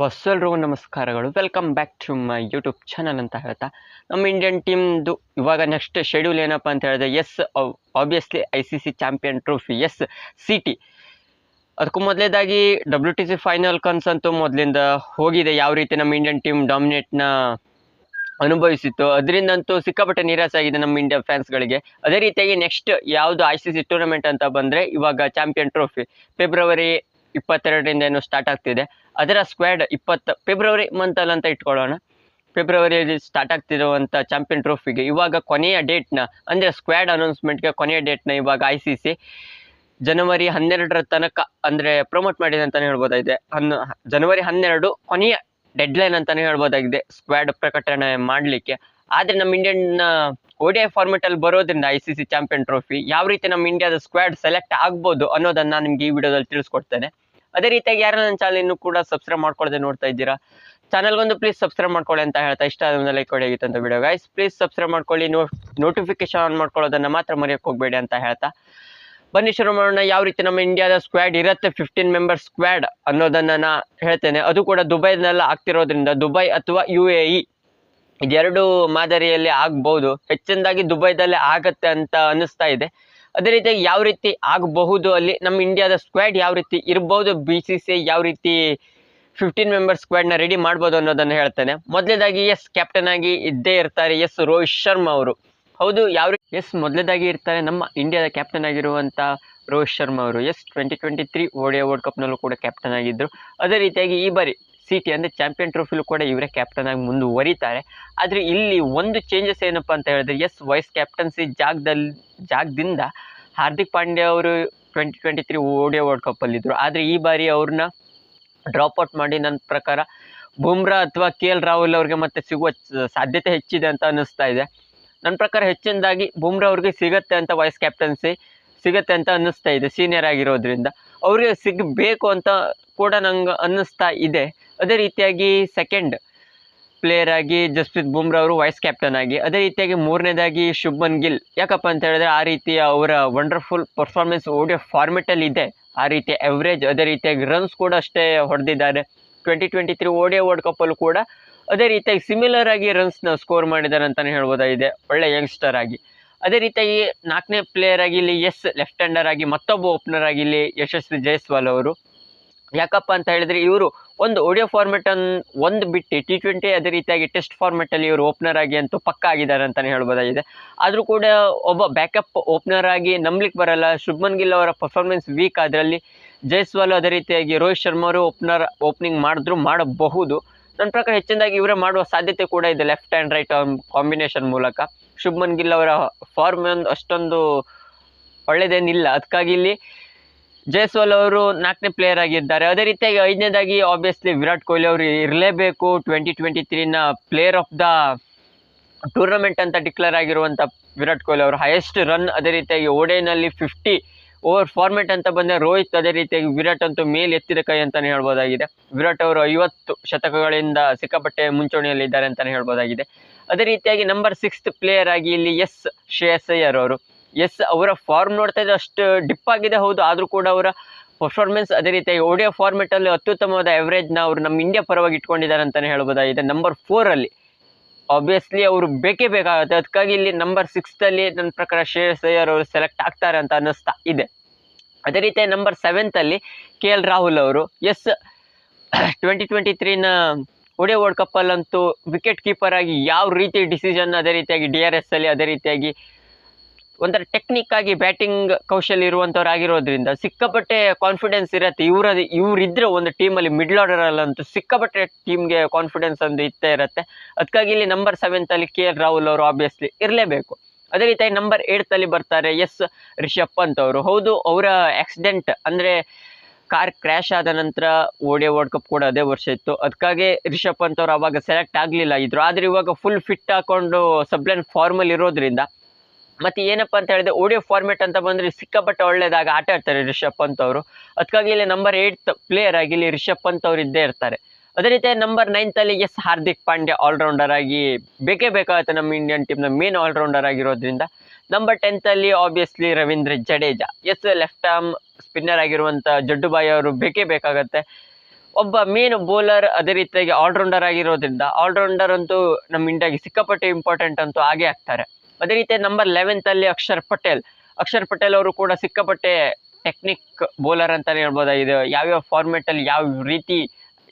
ಬಸ್ಸೆಲ್ರಿಗೂ ನಮಸ್ಕಾರಗಳು. Welcome back to my YouTube channel ಅಂತ ಹೇಳ್ತಾ, ನಮ್ಮ ಇಂಡಿಯನ್ ಟೀಮ್ದು ಇವಾಗ ನೆಕ್ಸ್ಟ್ ಶೆಡ್ಯೂಲ್ ಏನಪ್ಪ ಅಂತ ಹೇಳಿದ್ರೆ, yes obviously I C C champion trophy, yes C T ಅದಕ್ಕೂ ಮೊದಲೇದಾಗಿ ಡಬ್ಲ್ಯೂ ಟಿ ಸಿ ಫೈನಲ್ ಕನ್ಸಂತೂ ಮೊದಲಿಂದ ಹೋಗಿದೆ, ಯಾವ ರೀತಿ ನಮ್ಮ ಇಂಡಿಯನ್ ಟೀಮ್ ಡಾಮಿನೇಟ್ನ ಅನುಭವಿಸಿತ್ತು. ಅದರಿಂದಂತೂ ಸಿಕ್ಕಾಪಟ್ಟೆ ನಿರಾಸೆ ಆಗಿದೆ ನಮ್ಮ ಇಂಡಿಯಾ ಫ್ಯಾನ್ಸ್ಗಳಿಗೆ. ಅದೇ ರೀತಿಯಾಗಿ ನೆಕ್ಸ್ಟ್ ಯಾವುದು ಐ ಸಿ ಸಿ ಟೂರ್ನಮೆಂಟ್ ಅಂತ ಬಂದರೆ, ಇವಾಗ ಚಾಂಪಿಯನ್ ಟ್ರೋಫಿ, ಫೆಬ್ರವರಿ ಇಪ್ಪತ್ತೆರಡರಿಂದ ಏನು ಸ್ಟಾರ್ಟ್ ಆಗ್ತಿದೆ. ಅದರ ಸ್ಕ್ವಾಡ್ ಇಪ್ಪತ್ತು ಫೆಬ್ರವರಿ ಮಂತಲ್ಲಿ ಅಂತ ಇಟ್ಕೊಳ್ಳೋಣ. ಫೆಬ್ರವರಿಯಲ್ಲಿ ಸ್ಟಾರ್ಟ್ ಆಗ್ತಿರುವಂಥ ಚಾಂಪಿಯನ್ ಟ್ರೋಫಿಗೆ ಇವಾಗ ಕೊನೆಯ ಡೇಟ್ನ ಅಂದರೆ ಸ್ಕ್ವಾಡ್ ಅನೌನ್ಸ್ಮೆಂಟ್ಗೆ ಕೊನೆಯ ಡೇಟ್ನ ಇವಾಗ ಐ ಸಿ ಸಿ ಜನವರಿ ಹನ್ನೆರಡರ ತನಕ, ಅಂದರೆ ಪ್ರಮೋಟ್ ಮಾಡಿದೆ ಅಂತಲೇ ಹೇಳ್ಬೋದಾಗಿದೆ. ಹನ್ನೊ ಜನವರಿ ಹನ್ನೆರಡು ಕೊನೆಯ ಡೆಡ್ಲೈನ್ ಅಂತಲೇ ಹೇಳ್ಬೋದಾಗಿದೆ ಸ್ಕ್ವಾಡ್ ಪ್ರಕಟಣೆ ಮಾಡಲಿಕ್ಕೆ. ಆದರೆ ನಮ್ಮ ಇಂಡಿಯನ್ ಓಡಿ ಐ ಫಾರ್ಮೆಟಲ್ಲಿ ಬರೋದ್ರಿಂದ I C C champion trophy ಯಾವ ರೀತಿ ನಮ್ಮ ಇಂಡಿಯಾದ ಸ್ಕ್ವಾಡ್ ಸೆಲೆಕ್ಟ್ ಆಗ್ಬೋದು ಅನ್ನೋದನ್ನು ನಾನು ನಿಮಗೆ ಈ ವಿಡಿಯೋದಲ್ಲಿ ತಿಳಿಸ್ಕೊಡ್ತೇನೆ. ಅದೇ ರೀತಿಯಾಗಿ ಯಾರು ನನ್ನ ಚಾನಲ್ ಇನ್ನೂ ಕೂಡ ಸಬ್ಸ್ಕ್ರೈಬ್ ಮಾಡ್ಕೊಳ್ಳದೆ ನೋಡ್ತಾ ಇದ್ದೀರಾ ಚಾನಲ್ಗೊಂದು ಪ್ಲೀಸ್ ಸಬ್ಸ್ಕ್ರೈಬ್ ಮಾಡ್ಕೊಳ್ಳಿ ಅಂತ ಹೇಳ್ತಾ ಇಷ್ಟ ಆದ ಲೈಕ್ ಕೊಡಿ, ಆಗಿತ್ತು ವಿಡಿಯೋ ಗೈಸ್ ಪ್ಲೀಸ್ ಸಬ್ಸ್ಕ್ರೈಬ್ ಮಾಡ್ಕೊಳ್ಳಿ ನೋ ನೋಟಿಫಿಕೇಶನ್ ಆನ್ ಮಾಡ್ಕೊಳ್ಳೋದನ್ನು ಮಾತ್ರ ಮರೆಯೋಕೆ ಹೋಗಬೇಡಿ ಅಂತ ಹೇಳ್ತಾ. ಬನ್ನಿ ಶುರು ಮಾಡೋಣ ಯಾವ ರೀತಿ ನಮ್ಮ ಇಂಡಿಯಾದ ಸ್ಕ್ವಾಡ್ ಇರುತ್ತೆ ಫಿಫ್ಟೀನ್ ಮೆಂಬರ್ ಸ್ಕ್ವಾಡ್ ಅನ್ನೋದನ್ನು ನಾನು ಹೇಳ್ತೇನೆ. ಅದು ಕೂಡ ದುಬೈನೆಲ್ಲ ಆಗ್ತಿರೋದ್ರಿಂದ, ದುಬೈ ಅಥವಾ ಯು ಎ ಇ ಇದೆರಡು ಮಾದರಿಯಲ್ಲಿ ಆಗ್ಬೋದು, ಹೆಚ್ಚಿನದಾಗಿ ದುಬೈದಲ್ಲೇ ಆಗತ್ತೆ ಅಂತ ಅನಿಸ್ತಾ ಇದೆ. ಅದೇ ರೀತಿಯಾಗಿ ಯಾವ ರೀತಿ ಆಗಬಹುದು ಅಲ್ಲಿ ನಮ್ಮ ಇಂಡಿಯಾದ ಸ್ಕ್ವಾಡ್ ಯಾವ ರೀತಿ ಇರ್ಬೋದು ಬಿ ಸಿ ಸಿ ಯಾವ ರೀತಿ ಫಿಫ್ಟೀನ್ ಮೆಂಬರ್ ಸ್ಕ್ವಾಡ್ನ ರೆಡಿ ಮಾಡ್ಬೋದು ಅನ್ನೋದನ್ನು ಹೇಳ್ತೇನೆ. ಮೊದಲೇದಾಗಿ ಎಸ್ ಕ್ಯಾಪ್ಟನ್ ಆಗಿ ಇದ್ದೇ ಇರ್ತಾರೆ ಎಸ್ ರೋಹಿತ್ ಶರ್ಮಾ ಅವರು. ಹೌದು, ಯಾವ ರೀತಿ ಎಸ್ ಮೊದಲೇದಾಗಿ ಇರ್ತಾರೆ ನಮ್ಮ ಇಂಡಿಯಾದ ಕ್ಯಾಪ್ಟನ್ ಆಗಿರುವಂಥ ರೋಹಿತ್ ಶರ್ಮಾ ಅವರು. Yes twenty twenty three O D I world ಕಪ್ನಲ್ಲೂ ಕೂಡ ಕ್ಯಾಪ್ಟನ್ ಆಗಿದ್ದರು ಅದೇ ರೀತಿಯಾಗಿ ಈ ಬಾರಿ ಸಿ ಟಿ ಅಂದರೆ ಚಾಂಪಿಯನ್ ಟ್ರೋಫಿಲೂ ಕೂಡ ಇವರೇ ಕ್ಯಾಪ್ಟನ್ ಆಗಿ ಮುಂದುವರಿತಾರೆ ಆದರೆ ಇಲ್ಲಿ ಒಂದು ಚೇಂಜಸ್ ಏನಪ್ಪ ಅಂತ ಹೇಳಿದ್ರೆ ಎಸ್ ವೈಸ್ ಕ್ಯಾಪ್ಟನ್ಸಿ ಜಾಗದಲ್ಲಿ ಜಾಗದಿಂದ ಹಾರ್ದಿಕ್ ಪಾಂಡ್ಯ ಅವರು twenty twenty three O D I world ಕಪ್ಪಲ್ಲಿದ್ದರು ಆದರೆ ಈ ಬಾರಿ ಅವ್ರನ್ನ ಡ್ರಾಪ್ ಔಟ್ ಮಾಡಿ ನನ್ನ ಪ್ರಕಾರ ಬುಮ್ರಾ ಅಥವಾ ಕೆ ಎಲ್ ರಾಹುಲ್ ಅವ್ರಿಗೆ ಮತ್ತೆ ಸಿಗುವ ಸಾಧ್ಯತೆ ಹೆಚ್ಚಿದೆ ಅಂತ ಅನ್ನಿಸ್ತಾ ಇದೆ. ನನ್ನ ಪ್ರಕಾರ ಹೆಚ್ಚಿನದಾಗಿ ಬುಮ್ರಾ ಅವ್ರಿಗೆ ಸಿಗತ್ತೆ ಅಂತ ವೈಸ್ ಕ್ಯಾಪ್ಟನ್ಸಿ ಸಿಗತ್ತೆ ಅಂತ ಅನ್ನಿಸ್ತಾ ಇದೆ ಸೀನಿಯರ್ ಆಗಿರೋದ್ರಿಂದ. ಅವರಿಗೆ ಸಿಗಬೇಕು ಅಂತ ಕೂಡ ನಂಗೆ ಅನ್ನಿಸ್ತಾ ಇದೆ. ಅದೇ ರೀತಿಯಾಗಿ ಸೆಕೆಂಡ್ ಪ್ಲೇಯರ್ ಆಗಿ ಜಸ್ಪ್ರೀತ್ ಬುಮ್ರಾ ಅವರು ವೈಸ್ ಕ್ಯಾಪ್ಟನ್ ಆಗಿ, ಅದೇ ರೀತಿಯಾಗಿ ಮೂರನೇದಾಗಿ ಶುಭ್ಮನ್ ಗಿಲ್. ಯಾಕಪ್ಪ ಅಂತ ಹೇಳಿದ್ರೆ ಆ ರೀತಿಯ ಅವರ ವಂಡರ್ಫುಲ್ ಪರ್ಫಾರ್ಮೆನ್ಸ್ ಓಡಿಯೋ ಫಾರ್ಮೆಟಲ್ಲಿ ಇದೆ. ಆ ರೀತಿಯ ಎವ್ರೇಜ್ ಅದೇ ರೀತಿಯಾಗಿ ರನ್ಸ್ ಕೂಡ ಅಷ್ಟೇ ಹೊಡೆದಿದ್ದಾರೆ. Twenty twenty three O D I world ಕಪ್ಪಲ್ಲೂ ಕೂಡ ಅದೇ ರೀತಿಯಾಗಿ ಸಿಮಿಲರ್ ಆಗಿ ರನ್ಸ್ನ ಸ್ಕೋರ್ ಮಾಡಿದ್ದಾರೆ ಅಂತಲೇ ಹೇಳ್ಬೋದಾಗಿದೆ. ಒಳ್ಳೆ ಯಂಗ್ಸ್ಟರ್ ಆಗಿ. ಅದೇ ರೀತಿಯಾಗಿ ನಾಲ್ಕನೇ ಪ್ಲೇಯರ್ ಆಗಿ ಇಲ್ಲಿ ಎಸ್ ಲೆಫ್ಟ್ ಹ್ಯಾಂಡರ್ ಆಗಿ ಮತ್ತೊಬ್ಬ ಓಪನರ್ ಆಗಿ ಇಲ್ಲಿ ಯಶಸ್ವಿ ಜೈಸ್ವಾಲ್ ಅವರು. ಯಾಕಪ್ಪ ಅಂತ ಹೇಳಿದ್ರೆ ಇವರು ಒಂದು ಒಡಿಯೋ ಫಾರ್ಮೆಟ್ ಅನ್ ಒಂದು ಬಿಟ್ಟು ಟಿ ಟ್ವೆಂಟಿ ಅದೇ ರೀತಿಯಾಗಿ ಟೆಸ್ಟ್ ಫಾರ್ಮೆಟಲ್ಲಿ ಇವರು ಓಪನರ್ ಆಗಿ ಅಂತೂ ಪಕ್ಕ ಆಗಿದ್ದಾರೆ ಅಂತಲೇ ಹೇಳ್ಬೋದಾಗಿದೆ. ಆದರೂ ಕೂಡ ಒಬ್ಬ ಬ್ಯಾಕಪ್ ಓಪನರ್ ಆಗಿ ನಂಬ್ಲಿಕ್ಕೆ ಬರಲ್ಲ. ಶುಭ್ಮನ್ ಗಿಲ್ ಅವರ ಪರ್ಫಾರ್ಮೆನ್ಸ್ ವೀಕ್ ಅದರಲ್ಲಿ ಜೈಸ್ವಾಲ್ ಅದೇ ರೀತಿಯಾಗಿ ರೋಹಿತ್ ಶರ್ಮಾ ಅವರು ಓಪನರ್ ಓಪನಿಂಗ್ ಮಾಡಿದ್ರು ಮಾಡಬಹುದು. ನನ್ನ ಪ್ರಕಾರ ಹೆಚ್ಚಿನದಾಗಿ ಇವರೇ ಮಾಡುವ ಸಾಧ್ಯತೆ ಕೂಡ ಇದೆ ಲೆಫ್ಟ್ ಆ್ಯಂಡ್ ರೈಟ್ ಕಾಂಬಿನೇಷನ್ ಮೂಲಕ. ಶುಭ್ಮನ್ ಗಿಲ್ ಅವರ ಫಾರ್ಮ್ ಅಷ್ಟೊಂದು ಒಳ್ಳೆಯದೇನಿಲ್ಲ ಅದಕ್ಕಾಗಿ ಇಲ್ಲಿ ಜೈಸ್ವಾಲ್ ಅವರು ನಾಲ್ಕನೇ ಪ್ಲೇಯರ್ ಆಗಿದ್ದಾರೆ. ಅದೇ ರೀತಿಯಾಗಿ ಐದನೇದಾಗಿ ಆಬ್ವಿಯಸ್ಲಿ ವಿರಾಟ್ ಕೊಹ್ಲಿ ಅವರು ಇರಲೇಬೇಕು. ಟ್ವೆಂಟಿ ಟ್ವೆಂಟಿ ತ್ರೀನ ಪ್ಲೇಯರ್ ಆಫ್ ದ ಟೂರ್ನಮೆಂಟ್ ಅಂತ ಡಿಕ್ಲೇರ್ ಆಗಿರುವಂಥ ವಿರಾಟ್ ಕೊಹ್ಲಿ ಅವರು ಹೈಯೆಸ್ಟ್ ರನ್ ಅದೇ ರೀತಿಯಾಗಿ ಓಡೇನಲ್ಲಿ ಫಿಫ್ಟಿ ಓವರ್ ಫಾರ್ಮೆಟ್ ಅಂತ ಬಂದರೆ ರೋಹಿತ್ ಅದೇ ರೀತಿಯಾಗಿ ವಿರಾಟ್ ಅಂತೂ ಮೇಲೆ ಎತ್ತಿದ ಕೈ ಅಂತಲೇ ಹೇಳ್ಬೋದಾಗಿದೆ. ವಿರಾಟ್ ಅವರು ಐವತ್ತು ಶತಕಗಳಿಂದ ಸಿಕ್ಕಾಪಟ್ಟೆ ಮುಂಚೂಣಿಯಲ್ಲಿದ್ದಾರೆ ಅಂತಲೇ ಹೇಳ್ಬೋದಾಗಿದೆ. ಅದೇ ರೀತಿಯಾಗಿ ನಂಬರ್ ಸಿಕ್ಸ್ತ್ ಪ್ಲೇಯರ್ ಆಗಿ ಇಲ್ಲಿ ಎಸ್ ಶ್ರೇಯಸ್ ಅಯ್ಯರ್ ಅವರು ಎಸ್ ಅವರ ಫಾರ್ಮ್ ನೋಡ್ತಾ ಇದ್ರೆ ಅಷ್ಟು ಡಿಪ್ ಆಗಿದೆ, ಹೌದು. ಆದರೂ ಕೂಡ ಅವರ ಪರ್ಫಾರ್ಮೆನ್ಸ್ ಅದೇ ರೀತಿಯಾಗಿ ಓಡಿಯೋ ಫಾರ್ಮೆಟಲ್ಲಿ ಅತ್ಯುತ್ತಮವಾದ ಎವರೇಜ್ನ ಅವರು ನಮ್ಮ ಇಂಡಿಯಾ ಪರವಾಗಿ ಇಟ್ಕೊಂಡಿದ್ದಾರೆ ಅಂತಲೇ ಹೇಳ್ಬೋದಾಗಿದೆ ನಂಬರ್ ಫೋರಲ್ಲಿ ಆಬ್ವಿಯಸ್ಲಿ ಅವರು ಬೇಕೇ ಬೇಕಾಗುತ್ತೆ. ಅದಕ್ಕಾಗಿ ಇಲ್ಲಿ ನಂಬರ್ ಸಿಕ್ಸ್ತಲ್ಲಿ ನನ್ನ ಪ್ರಕಾರ ಶ್ರೇಯಸ್ ಅಯ್ಯರ್ ಅವರು ಸೆಲೆಕ್ಟ್ ಆಗ್ತಾರೆ ಅಂತ ಅನ್ನಿಸ್ತಾ ಇದೆ. ಅದೇ ರೀತಿ ನಂಬರ್ ಸೆವೆಂತಲ್ಲಿ ಕೆ ಎಲ್ ರಾಹುಲ್ ಅವರು. ಎಸ್ ಟ್ವೆಂಟಿ ಟ್ವೆಂಟಿ ತ್ರೀನ ಒಡೆ ವರ್ಲ್ಡ್ ಕಪ್ಪಲ್ಲಂತೂ ವಿಕೆಟ್ ಕೀಪರ್ ಆಗಿ ಯಾವ ರೀತಿ ಡಿಸಿಷನ್ ಅದೇ ರೀತಿಯಾಗಿ ಡಿ ಆರ್ ಎಸ್ ಅಲ್ಲಿ ಅದೇ ರೀತಿಯಾಗಿ ಒಂಥರ ಟೆಕ್ನಿಕ್ ಆಗಿ ಬ್ಯಾಟಿಂಗ್ ಕೌಶಲ್ಯ ಇರುವಂಥವ್ರು ಆಗಿರೋದ್ರಿಂದ ಸಿಕ್ಕಾಪಟ್ಟೆ ಕಾನ್ಫಿಡೆನ್ಸ್ ಇರುತ್ತೆ. ಇವರ, ಇವರಿದ್ರೆ ಒಂದು ಟೀಮಲ್ಲಿ ಮಿಡ್ಲ್ ಆರ್ಡರಲ್ಲಂತೂ ಸಿಕ್ಕಾಪಟ್ಟೆ ಟೀಮ್ಗೆ ಕಾನ್ಫಿಡೆನ್ಸ್ ಒಂದು ಇತ್ತೇ ಇರುತ್ತೆ. ಅದಕ್ಕಾಗಿ ಇಲ್ಲಿ ನಂಬರ್ ಸೆವೆಂತಲ್ಲಿ ಕೆ ಎಲ್ ರಾಹುಲ್ ಅವರು ಆಬ್ವಿಯಸ್ಲಿ ಇರಲೇಬೇಕು. ಅದೇ ರೀತಿಯಾಗಿ ನಂಬರ್ ಏಟ್ತಲ್ಲಿ ಬರ್ತಾರೆ ಎಸ್ ರಿಷಬ್ ಪಂತ್ ಅವರು. ಹೌದು, ಅವರ ಆಕ್ಸಿಡೆಂಟ್ ಅಂದರೆ ಕಾರ್ ಕ್ರ್ಯಾಶ್ ಆದ ನಂತರ ಓಡಿಯೋ ವರ್ಲ್ಡ್ ಕಪ್ ಕೂಡ ಅದೇ ವರ್ಷ ಇತ್ತು. ಅದಕ್ಕಾಗಿ ರಿಷಬ್ ಪಂತ್ ಅವರು ಅವಾಗ ಸೆಲೆಕ್ಟ್ ಆಗಲಿಲ್ಲ ಇದ್ರು. ಆದರೆ ಇವಾಗ ಫುಲ್ ಫಿಟ್ ಹಾಕೊಂಡು ಸಬ್ಲೈನ್ ಫಾರ್ಮಲ್ಲಿ ಇರೋದ್ರಿಂದ ಮತ್ತೆ ಏನಪ್ಪ ಅಂತ ಹೇಳಿದ್ರೆ ಓಡಿಯೋ ಫಾರ್ಮೆಟ್ ಅಂತ ಬಂದ್ರೆ ಸಿಕ್ಕಾಪಟ್ಟೆ ಒಳ್ಳೇದಾಗ ಆಟ ಆಡ್ತಾರೆ ರಿಷಬ್ ಪಂತ್ ಅವರು. ಅದಕ್ಕಾಗಿ ಇಲ್ಲಿ ನಂಬರ್ ಏಟ್ ಪ್ಲೇಯರ್ ಆಗಿ ಇಲ್ಲಿ ರಿಷಬ್ ಪಂತ್ ಅವರು ಇದ್ದೇ ಇರ್ತಾರೆ. ಅದೇ ರೀತಿ ನಂಬರ್ ನೈನ್ತಲ್ಲಿ ಎಸ್ ಹಾರ್ದಿಕ್ ಪಾಂಡ್ಯ ಆಲ್ರೌಂಡರ್ ಆಗಿ ಬೇಕೇ ಬೇಕಾಗುತ್ತೆ ನಮ್ಮ ಇಂಡಿಯನ್ ಟೀಮ್ನ ಮೇನ್ ಆಲ್ರೌಂಡರ್ ಆಗಿರೋದ್ರಿಂದ. Number ಟೆಂತಲ್ಲಿ obviously Ravindra Jadeja. Yes left arm spinner ಆಗಿರುವಂಥ ಜಡ್ಡುಬಾಯಿ ಅವರು ಬೇಕೇ ಬೇಕಾಗತ್ತೆ. ಒಬ್ಬ ಮೇನ್ ಬೌಲರ್ ಅದೇ ರೀತಿಯಾಗಿ ಆಲ್ರೌಂಡರ್ ಆಗಿರೋದ್ರಿಂದ ಆಲ್ರೌಂಡರ್ ಅಂತೂ ನಮ್ಮ ಇಂಡಿಯಾಗೆ ಸಿಕ್ಕಾಪಟ್ಟೆ ಇಂಪಾರ್ಟೆಂಟ್ ಅಂತೂ ಆಗೇ ಆಗ್ತಾರೆ. ಅದೇ ರೀತಿ ನಂಬರ್ ಲೆವೆಂತ್ ಅಲ್ಲಿ ಅಕ್ಷರ್ ಪಟೇಲ್. ಅಕ್ಷರ್ ಪಟೇಲ್ ಅವರು ಕೂಡ ಸಿಕ್ಕಾಪಟ್ಟೆ ಟೆಕ್ನಿಕ್ ಬೌಲರ್ ಅಂತಾನೆ ಹೇಳ್ಬೋದಾಗಿದೆ ಯಾವ್ಯಾವ ಫಾರ್ಮೆಟ್ ಅಲ್ಲಿ ಯಾವ ರೀತಿ,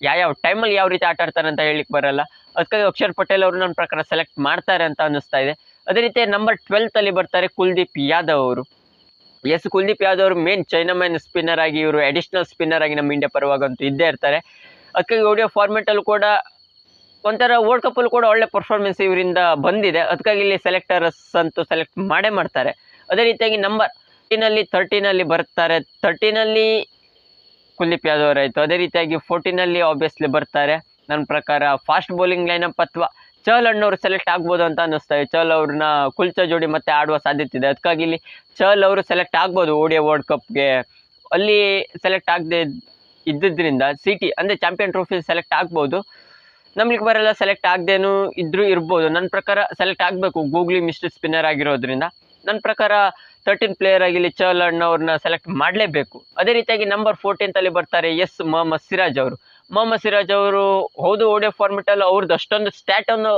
ಯಾವ್ಯಾವ ಟೈಮಲ್ಲಿ ಯಾವ ರೀತಿ ಆಟ ಆಡ್ತಾರೆ ಅಂತ ಹೇಳಿಕ್ ಬರಲ್ಲ. ಅದಕ್ಕಾಗಿ ಅಕ್ಷರ್ ಪಟೇಲ್ ಅವರು ನನ್ನ ಪ್ರಕಾರ ಸೆಲೆಕ್ಟ್ ಮಾಡ್ತಾರೆ ಅಂತ ಅನ್ನಿಸ್ತಾ ಇದೆ. ಅದೇ ರೀತಿ ನಂಬರ್ ಟ್ವೆಲ್ತ್ ಅಲ್ಲಿ ಬರ್ತಾರೆ ಕುಲ್ದೀಪ್ ಯಾದವ್ ಅವರು. ಎಸ್ ಕುಲ್ದೀಪ್ ಯಾದವ್ ಅವರು ಮೇನ್ ಚೈನಾ ಸ್ಪಿನ್ನರ್ ಆಗಿ ಇವರು ಅಡಿಷನಲ್ ಸ್ಪಿನ್ನರ್ ಆಗಿ ನಮ್ಮ ಇಂಡಿಯಾ ಪರವಾಗಂತೂ ಇದ್ದೇ ಇರ್ತಾರೆ. ಅದಕ್ಕಾಗಿ ಓಡಿಯೋ ಫಾರ್ಮೆಟ್ ಅಲ್ಲಿ ಕೂಡ ಒಂಥರ ವರ್ಲ್ಡ್ ಕಪ್ಪಲ್ಲಿ ಕೂಡ ಒಳ್ಳೆ ಪರ್ಫಾರ್ಮೆನ್ಸ್ ಇವರಿಂದ ಬಂದಿದೆ. ಅದಕ್ಕಾಗಿ ಇಲ್ಲಿ ಸೆಲೆಕ್ಟರ್ಸ್ ಅಂತೂ ಸೆಲೆಕ್ಟ್ ಮಾಡೇ ಮಾಡ್ತಾರೆ. ಅದೇ ರೀತಿಯಾಗಿ ನಂಬರ್ ಫೋರ್ಟಿನಲ್ಲಿ ತರ್ಟೀನಲ್ಲಿ ಬರ್ತಾರೆ. ತರ್ಟೀನಲ್ಲಿ ಕುಲ್ದೀಪ್ ಯಾದವ್ ಅವರಾಯಿತು. ಅದೇ ರೀತಿಯಾಗಿ ಫೋರ್ಟೀನಲ್ಲಿ ಆಬ್ವಿಯಸ್ಲಿ ಬರ್ತಾರೆ. ನನ್ನ ಪ್ರಕಾರ ಫಾಸ್ಟ್ ಬೌಲಿಂಗ್ ಲೈನಪ್ ಅಥವಾ ಚಹಲ್ ಅಣ್ಣವ್ರು ಸೆಲೆಕ್ಟ್ ಆಗ್ಬೋದು ಅಂತ ಅನ್ನಿಸ್ತಾ ಇದೆ. ಚಹಲ್ ಅವ್ರನ್ನ ಕುಲ್ಚ ಜೋಡಿ ಮತ್ತೆ ಆಡುವ ಸಾಧ್ಯತೆ ಇದೆ. ಅದಕ್ಕಾಗಿ ಇಲ್ಲಿ ಚಹಲ್ ಅವರು ಸೆಲೆಕ್ಟ್ ಆಗ್ಬೋದು ಓಡಿಯ ವರ್ಲ್ಡ್ ಕಪ್ಗೆ ಅಲ್ಲಿ ಸೆಲೆಕ್ಟ್ ಆಗದೆ ಇದ್ದಿದ್ದರಿಂದ ಸಿಟಿ ಅಂದರೆ ಚಾಂಪಿಯನ್ ಟ್ರೋಫಿ ಸೆಲೆಕ್ಟ್ ಆಗ್ಬೋದು. ನಮ್ಗೆ ಬರಲ್ಲ ಸೆಲೆಕ್ಟ್ ಆಗದೇನು ಇದ್ರೂ ಇರ್ಬೋದು. ನನ್ನ ಪ್ರಕಾರ ಸೆಲೆಕ್ಟ್ ಆಗಬೇಕು. ಗೂಗ್ಲಿ ಮಿಸ್ಟರ್ ಸ್ಪಿನ್ನರ್ ಆಗಿರೋದ್ರಿಂದ ನನ್ನ ಪ್ರಕಾರ ತರ್ಟೀನ್ ಪ್ಲೇಯರ್ ಆಗಿ ಲಿಚಲ್ ಅವ್ರನ್ನ ಸೆಲೆಕ್ಟ್ ಮಾಡಲೇಬೇಕು. ಅದೇ ರೀತಿಯಾಗಿ ನಂಬರ್ ಫೋರ್ಟೀನ್ತಲ್ಲಿ ಬರ್ತಾರೆ ಎಸ್ ಮೊಹಮ್ಮದ್ ಸಿರಾಜ್ ಅವರು. ಮೊಹಮ್ಮದ್ ಸಿರಾಜ್ ಅವರು ಹೌದು, ಓಡೆ ಫಾರ್ಮೆಟಲ್ಲಿ ಅವ್ರದ್ದು ಅಷ್ಟೊಂದು ಸ್ಟ್ಯಾಟ್ ಅನ್ನು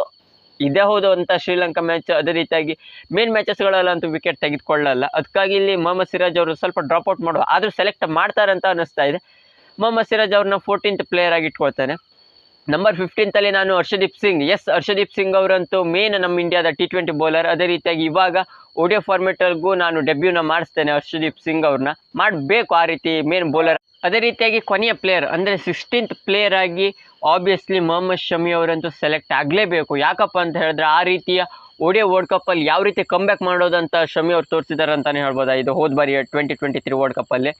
ಇದೇ ಹೌದು ಅಂತ ಶ್ರೀಲಂಕಾ ಮ್ಯಾಚ್ ಅದೇ ರೀತಿಯಾಗಿ ಮೇನ್ ಮ್ಯಾಚಸ್ಗಳಲ್ಲಂತೂ ವಿಕೆಟ್ ತೆಗೆದುಕೊಳ್ಳಲ್ಲ. ಅದಕ್ಕಾಗಿ ಇಲ್ಲಿ ಮೊಹಮ್ಮದ್ ಸಿರಾಜ್ ಅವರು ಸ್ವಲ್ಪ ಡ್ರಾಪ್ ಔಟ್ ಮಾಡುವ. ಆದರೂ ಸೆಲೆಕ್ಟ್ ಮಾಡ್ತಾರೆ ಅಂತ ಅನ್ನಿಸ್ತಾ ಇದೆ. ಮೊಹಮ್ಮದ್ ಸಿರಾಜ್ ಅವ್ರನ್ನ ಫೋರ್ಟೀನ್ತ್ ಪ್ಲೇಯರ್ ಆಗಿ ಇಟ್ಕೊಳ್ತಾನೆ. ನಂಬರ್ ಫಿಫ್ಟೀನ್ತಲ್ಲಿ ನಾನು ಹರ್ಷದೀಪ್ ಸಿಂಗ್. ಎಸ್ ಹರ್ಷದೀಪ್ ಸಿಂಗ್ ಅವರಂತೂ ಮೇನ್ ನಮ್ಮ ಇಂಡಿಯಾದ ಟಿ ಟ್ವೆಂಟಿ ಬೌಲರ್ ಅದೇ ರೀತಿಯಾಗಿ ಇವಾಗ ಓಡಿಯೋ ಫಾರ್ಮೆಟಲ್ಗೂ ನಾನು ಡೆಬ್ಯೂನ ಮಾಡಿಸ್ತೇನೆ ಹರ್ಷದೀಪ್ ಸಿಂಗ್ ಅವ್ರನ್ನ. ಮಾಡಬೇಕು ಆ ರೀತಿ ಮೇನ್ ಬೌಲರ್ ಅದೇ ರೀತಿಯಾಗಿ ಕೊನೆಯ ಪ್ಲೇಯರ್ ಅಂದರೆ ಸಿಕ್ಸ್ಟೀನ್ತ್ ಪ್ಲೇಯರ್ ಆಗಿ ಆಬ್ವಿಯಸ್ಲಿ ಮೊಹಮ್ಮದ್ ಶಮಿ ಅವರಂತೂ ಸೆಲೆಕ್ಟ್ ಆಗಲೇಬೇಕು. ಯಾಕಪ್ಪ ಅಂತ ಹೇಳಿದ್ರೆ ಆ ರೀತಿಯ ಓಡಿಯೋ ವರ್ಲ್ಡ್ ಕಪ್ಪಲ್ಲಿ ಯಾವ ರೀತಿ ಕಮ್ಬ್ಯಾಕ್ ಮಾಡೋದಂತ ಶಮಿ ಅವ್ರು ತೋರಿಸಿದ್ದಾರೆ ಅಂತಲೇ ಇದು ಹೋದ್ ಬಾರಿ ಟ್ವೆಂಟಿ ಟ್ವೆಂಟಿ ತ್ರೀ ವರ್ಲ್ಡ್ ಕಪ್ಪಲ್ಲಿ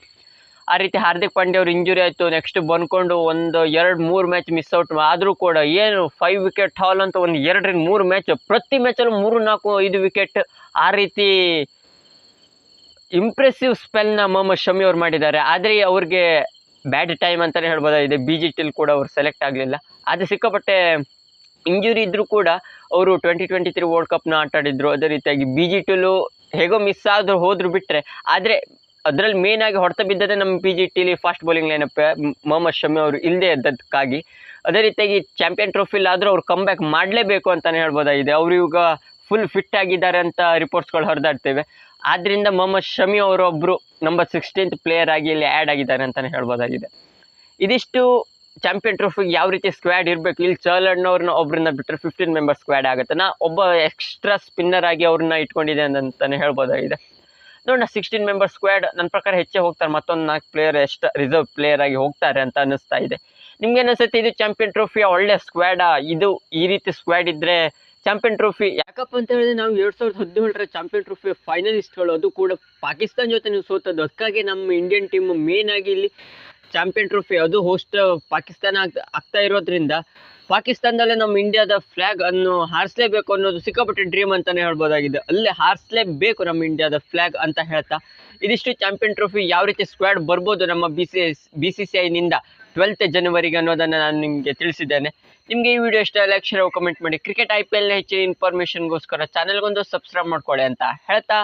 ಆ ರೀತಿ ಹಾರ್ದಿಕ್ ಪಾಂಡ್ಯ ಅವ್ರು ಇಂಜುರಿ ಆಯಿತು ನೆಕ್ಸ್ಟ್ ಬಂದ್ಕೊಂಡು ಒಂದು ಎರಡು, ಮೂರು ಮ್ಯಾಚ್ ಮಿಸ್ ಔಟ್ ಆದರೂ ಕೂಡ ಏನು ಫೈವ್ ವಿಕೆಟ್ ಹಾಲ್ ಅಂತ ಒಂದು ಎರಡರಿಂದ ಮೂರು ಮ್ಯಾಚ್ ಪ್ರತಿ ಮ್ಯಾಚಲ್ಲೂ ಮೂರು, ನಾಲ್ಕು, ಐದು ವಿಕೆಟ್ ಆ ರೀತಿ ಇಂಪ್ರೆಸಿವ್ ಸ್ಪೆಲ್ನ ಮೊಹಮ್ಮದ್ ಶಮಿ ಅವ್ರು ಮಾಡಿದ್ದಾರೆ. ಆದರೆ ಅವ್ರಿಗೆ ಬ್ಯಾಡ್ ಟೈಮ್ ಅಂತಲೇ ಹೇಳ್ಬೋದಾಗಿದೆ ಬಿ ಜಿ ಟಿಲ್ ಕೂಡ ಅವ್ರು ಸೆಲೆಕ್ಟ್ ಆಗಲಿಲ್ಲ. ಆದರೆ ಸಿಕ್ಕಾಪಟ್ಟೆ ಇಂಜುರಿ ಇದ್ದರೂ ಕೂಡ ಅವರು ಟ್ವೆಂಟಿ ಟ್ವೆಂಟಿ ತ್ರೀ ವರ್ಲ್ಡ್ ಕಪ್ನ ಆಟಾಡಿದ್ರು ಅದೇ ರೀತಿಯಾಗಿ ಬಿ ಜಿ ಟಿಲು ಹೇಗೋ ಮಿಸ್ ಆದರೂ ಹೋದ್ರು ಬಿಟ್ಟರೆ ಆದರೆ ಅದರಲ್ಲಿ ಮೇನ್ ಆಗಿ ಹೊಡೆತ ಬಿದ್ದದೆ ನಮ್ಮ P G ಟಿಲಿ fast bowling lineup Mohammed Shami ಅವರು ಇಲ್ಲದೆ ಇದ್ದದಕ್ಕಾಗಿ ಅದೇ ರೀತಿಯಾಗಿ ಚಾಂಪಿಯನ್ ಟ್ರೋಫಿಲಾದರೂ ಅವ್ರು ಕಮ್ ಬ್ಯಾಕ್ ಮಾಡಲೇಬೇಕು ಅಂತಲೇ ಹೇಳ್ಬೋದಾಗಿದೆ. ಅವರು ಇವಾಗ ಫುಲ್ ಫಿಟ್ ಆಗಿದ್ದಾರೆ ಅಂತ ರಿಪೋರ್ಟ್ಸ್ಗಳು ಹರಿದಾಡ್ತೇವೆ. ಆದ್ದರಿಂದ ಮೊಹಮ್ಮದ್ ಶಮಿ ಅವರು ಒಬ್ಬರು ನಂಬರ್ ಸಿಕ್ಸ್ಟೀನ್ತ್ ಪ್ಲೇಯರ್ ಆಗಿ ಇಲ್ಲಿ ಆ್ಯಡ್ ಆಗಿದ್ದಾರೆ ಅಂತಲೇ ಹೇಳ್ಬೋದಾಗಿದೆ. ಇದಿಷ್ಟು ಚಾಂಪಿಯನ್ ಟ್ರೋಫಿಗೆ ಯಾವ ರೀತಿ ಸ್ಕ್ವಾಡ್ ಇರಬೇಕು. ಇಲ್ಲಿ ಚರ್ಲಣ್ಣವ್ರನ್ನ ಒಬ್ಬರನ್ನ ಬಿಟ್ಟರೆ ಫಿಫ್ಟೀನ್ ಮೆಂಬರ್ ಸ್ಕ್ವಾಡ್ ಆಗುತ್ತೆ. ನಾ ಒಬ್ಬ ಎಕ್ಸ್ಟ್ರಾ ಸ್ಪಿನ್ನರ್ ಆಗಿ ಅವ್ರನ್ನ ಇಟ್ಕೊಂಡಿದೆ ಅಂತಲೇ ಹೇಳ್ಬೋದಾಗಿದೆ. ನೋಡೋಣ ಸಿಕ್ಸ್ಟೀನ್ ಮೆಂಬರ್ ಸ್ಕ್ವಾಡ್ ನನ್ನ ಪ್ರಕಾರ ಹೆಚ್ಚೇ ಹೋಗ್ತಾರೆ, ಮತ್ತೊಂದು ನಾಲ್ಕು ಪ್ಲೇಯರ್ ಎಷ್ಟು ರಿಸರ್ವ್ ಪ್ಲೇಯರ್ ಆಗಿ ಹೋಗ್ತಾರೆ ಅಂತ ಅನ್ನಿಸ್ತಾ ಇದೆ. ನಿಮ್ಗೆ ಅನಿಸುತ್ತೆ ಇದು ಚಾಂಪಿಯನ್ ಟ್ರೋಫಿಯ ಒಳ್ಳೆ ಸ್ಕ್ವಾಡಾ ಇದು ಈ ರೀತಿ ಸ್ಕ್ವಾಡ್ ಇದ್ದರೆ ಚಾಂಪಿಯನ್ ಟ್ರೋಫಿ ಯಾಕಪ್ಪ ಅಂತ ಹೇಳಿದ್ರೆ ನಾವು ಎರಡು ಸಾವಿರದ ಹದಿನೇಳರ ಚಾಂಪಿಯನ್ ಟ್ರೋಫಿ ಫೈನಲಿಸ್ಟ್ಗಳು ಅದು ಕೂಡ ಪಾಕಿಸ್ತಾನ ಜೊತೆ ನೀವು ಸೋತದ್ದು. ಅದಕ್ಕಾಗಿ ನಮ್ಮ ಇಂಡಿಯನ್ ಟೀಮ್ ಮೇನ್ ಆಗಿ ಇಲ್ಲಿ ಚಾಂಪಿಯನ್ ಟ್ರೋಫಿ ಅದು ಹೋಸ್ಟ್ ಪಾಕಿಸ್ತಾನ ಆಗ್ತಾ ಆಗ್ತಾ ಇರೋದ್ರಿಂದ ಪಾಕಿಸ್ತಾನದಲ್ಲೇ ನಮ್ಮ ಇಂಡಿಯಾದ ಫ್ಲಾಗ್ ಅನ್ನು ಹಾರಿಸಲೇಬೇಕು ಅನ್ನೋದು ಸಿಕ್ಕಾಪಟ್ಟೆ ಡ್ರೀಮ್ ಅಂತಲೇ ಹೇಳ್ಬೋದಾಗಿದೆ. ಅಲ್ಲೇ ಹಾರಿಸಲೇಬೇಕು ನಮ್ಮ ಇಂಡಿಯಾದ ಫ್ಲ್ಯಾಗ್ ಅಂತ ಹೇಳ್ತಾ, ಇದಿಷ್ಟು ಚಾಂಪಿಯನ್ ಟ್ರೋಫಿ ಯಾವ ರೀತಿ ಸ್ಕ್ವಾಡ್ ಬರ್ಬೋದು ನಮ್ಮ B C B C C ಐನಿಂದ twelfth ಜನವರಿಗೆ ಅನ್ನೋದನ್ನು ನಾನು ನಿಮಗೆ ತಿಳಿಸಿದ್ದೇನೆ. ನಿಮಗೆ ಈ ವಿಡಿಯೋ ಇಷ್ಟ ಲೈಕ್ ಶೇರ್ ಕಮೆಂಟ್ ಮಾಡಿ. ಕ್ರಿಕೆಟ್ ಐ ಪಿ ಎಲ್ನ ಹೆಚ್ಚಿನ ಇನ್ಫಾರ್ಮೇಷನ್ಗೋಸ್ಕರ ಚಾನಲ್ಗೊಂದು ಸಬ್ಸ್ಕ್ರೈಬ್ ಮಾಡ್ಕೊಳ್ಳಿ ಅಂತ ಹೇಳ್ತಾ,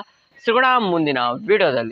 ಸಿಗೋಣ ಮುಂದಿನ ವಿಡಿಯೋದಲ್ಲಿ